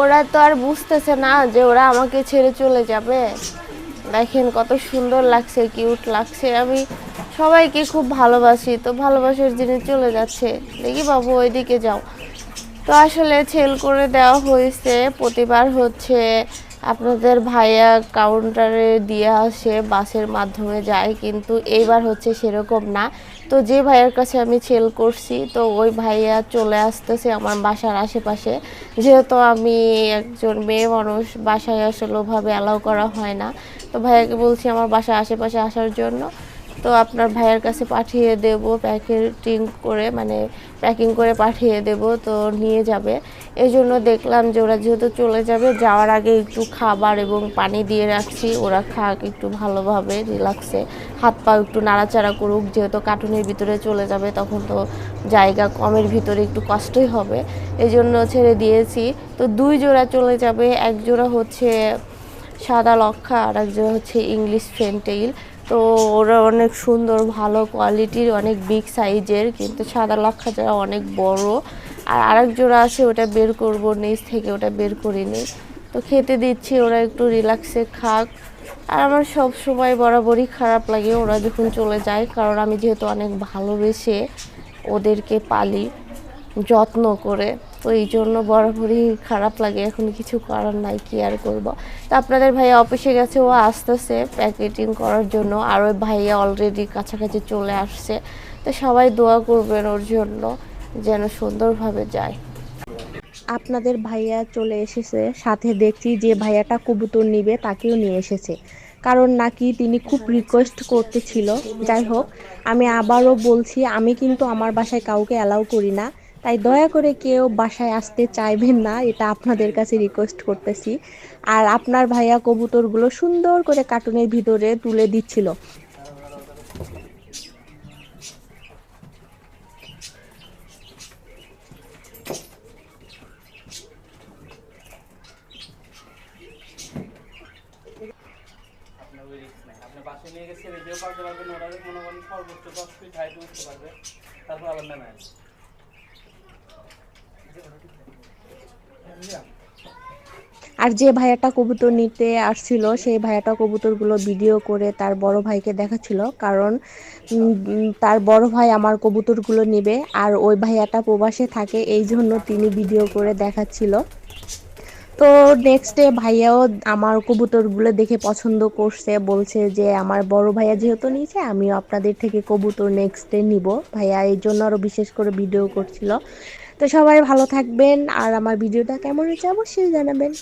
ওরা তো আর বুঝতেছে না যে ওরা আমাকে ছেড়ে চলে যাবে। দেখেন কত সুন্দর লাগছে কিউট লাগছে। আমি সবাইকে খুব ভালোবাসি, তো ভালোবাসার জিনিস চলে যাচ্ছে। দেখি বাবু, ওইদিকে যাও। তো আসলে ছেল করে দেওয়া হয়েছে, প্রতিবার হচ্ছে। আপনাদের ভাইয়া কাউন্টারে দিয়ে আসে, বাসের মাধ্যমে যায়, কিন্তু এইবার হচ্ছে সেরকম না। তো যে ভাইয়ার কাছে আমি সেল করছি, তো ওই ভাইয়া চলে আসতেছে আমার বাসার আশেপাশে। যেহেতু আমি একজন মেয়ে মানুষ, বাসায় আসলে ওভাবে অ্যালাউ করা হয় না। তো ভাইয়াকে বলছি আমার বাসার আশেপাশে আসার জন্য। তো আপনার ভাইয়ের কাছে পাঠিয়ে দেব প্যাকেটিং করে মানে প্যাকিং করে পাঠিয়ে দেব, তো নিয়ে যাবে। এই জন্য দেখলাম যে ওরা যেহেতু চলে যাবে, যাওয়ার আগে একটু খাবার এবং পানি দিয়ে রাখছি। ওরা খাক একটু ভালোভাবে রিল্যাক্সে হাত পা একটু নাড়াচাড়া করুক, যেহেতু কার্টুনের ভিতরে চলে যাবে, তখন তো জায়গা কমের ভিতরে একটু কষ্টই হবে। এই জন্য ছেড়ে দিয়েছি। তো দুই জোড়া চলে যাবে, এক জোড়া হচ্ছে সাদা লক্ষা আর এক জোড়া হচ্ছে ইংলিশ ফেন্টেইল তো ওরা অনেক সুন্দর, ভালো কোয়ালিটির অনেক বিগ সাইজের কিন্তু সাদা লক্ষা যারা অনেক বড়। আর আরেক জোড়া আছে, ওটা বের করব, নিচ থেকে ওটা বের করে করিনি তো খেতে দিচ্ছি, ওরা একটু রিল্যাক্সে খাক। আর আমার সব সময় বরাবরই খারাপ লাগে, ওরা যখন চলে যায়, কারণ আমি যেহেতু অনেক ভালোবেসে ওদেরকে পালি, যত্ন করে। তো এই জন্য বরাবরই খারাপ লাগে, এখন কিছু করার নাই, কি আর করব? তো আপনাদের ভাইয়া অফিসে গেছে, ও আসতেছে প্যাকেটিং করার জন্য, আর ওই ভাইয়া অলরেডি কাছাকাছি চলে আসছে। তো সবাই দোয়া করবেন ওর জন্য, যেন সুন্দরভাবে যায়। আপনাদের ভাইয়া চলে এসেছে, সাথে দেখছি যে ভাইয়াটা কবুতর নিবে, তাকেও নিয়ে এসেছে। কারণ নাকি তিনি খুব রিকোয়েস্ট করতেছিল। যাই হোক, আমি আবারও বলছি, আমি কিন্তু আমার বাসায় কাউকে অ্যালাউ করি না। তাই দয়া করে কেউ বাসায় আসতে চাইবেন না, এটা আপনাদের কাছে রিকোয়েস্ট করতেছি। আর আপনার ভাইয়া কবুতরগুলো সুন্দর করে কার্টুনের ভিতরে তুলে দিচ্ছিল। নিয়ে গেছে রেডিও ওরা মনে করেন সর্বোচ্চ দশ ফিট হাইট উঠতে পারবে। তারপর আবার নামে আসবে আর যে ভাইয়াটা কবুতর নিতে আসছিল, সেই ভাইয়াটা কবুতরগুলো ভিডিও করে তার বড় ভাইকে দেখাচ্ছিল। কারণ তার বড় ভাই আমার কবুতরগুলো নেবে আর ওই ভাইয়াটা প্রবাসে থাকে, এই জন্য তিনি ভিডিও করে দেখাচ্ছিল। তো নেক্সট ডে ভাইয়াও আমার কবুতরগুলো দেখে পছন্দ করছে, বলছে যে আমার বড় ভাইয়া যেহেতু নিয়েছে, আমিও আপনাদের থেকে কবুতর নেক্সট ডে নিব। ভাইয়া এই জন্য আরও বিশেষ করে ভিডিও করছিল। তো সবাই ভালো থাকবেন আর আমার ভিডিওটা কেমন হয়েছে অবশ্যই জানাবেন।